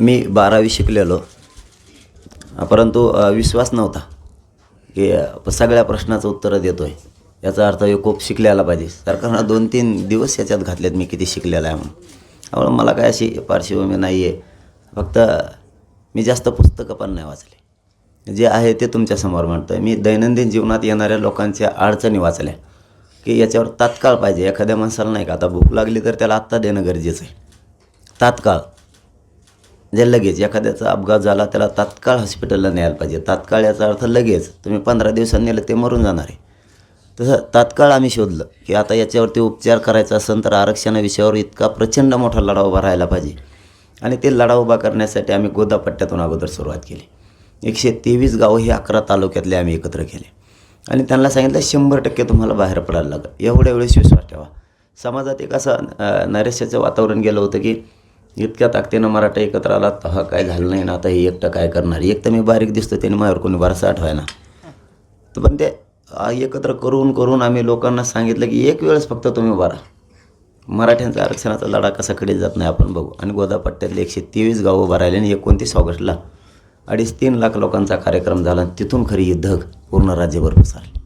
मी बारावी शिकलेलो. परंतु विश्वास नव्हता की सगळ्या प्रश्नाचं उत्तरं देतो आहे याचा अर्थ हे खूप शिकलेला पाहिजे. सरकारनं दोन तीन दिवस याच्यात घातलेत मी किती शिकलेला आहे म्हणून. त्यामुळे मला काय अशी पार्श्वभूमी नाही आहे फक्त मी जास्त पुस्तकं पण नाही वाचले. जे आहे ते तुमच्यासमोर म्हणतो आहे मी दैनंदिन जीवनात येणाऱ्या लोकांच्या अडचणी वाचल्या. की याच्यावर तात्काळ पाहिजे. एखाद्या माणसाला नाही का आता भूक लागली तर त्याला आत्ता देणं गरजेचं आहे. तात्काळ. जे लगेच एखाद्याचा अपघात झाला त्याला तात्काळ हॉस्पिटलला न्यायला पाहिजे. तात्काळ याचा अर्थ लगेच. तुम्ही पंधरा दिवसांनी नेलं ते मरून जाणार आहे. तसं तात्काळ आम्ही शोधलं की आता याच्यावरती उपचार करायचा असेल तर आरक्षणा विषयावर इतका प्रचंड मोठा लढा उभा राहायला पाहिजे. आणि ते लढा उभा करण्यासाठी आम्ही गोदापट्ट्यातून अगोदर सुरुवात केली. एकशे तेवीस गावं हे अकरा तालुक्यातले आम्ही एकत्र केले. आणि त्यांना सांगितलं शंभर टक्के तुम्हाला बाहेर पडायला लागेल. एवढ्या वेळेस विश्वास ठेवा. समाजात एक असं नैराश्याचं वातावरण गेलं होतं की इतक्या ताकदीनं मराठा एकत्र आला तर हा काय झालं नाही ना आता हे एकटं काय करणार? एक तर मी बारीक दिसतो त्याने माझ्यावर कोणी वारसा व्हायना तर पण ते एकत्र करून करून आम्ही लोकांना सांगितलं की एक वेळेस फक्त तुम्ही उभा मराठ्यांचा आरक्षणाचा लढा कसा कडे जात नाही आपण बघू. आणि गोदापट्ट्यातले एकशे तेवीस गावं उभा राहिले आणि एकोणतीस ऑगस्टला अडीच तीन लाख लोकांचा कार्यक्रम झाला आणि तिथून खरी युद्ध धग पूर्ण राज्यभर पसरली.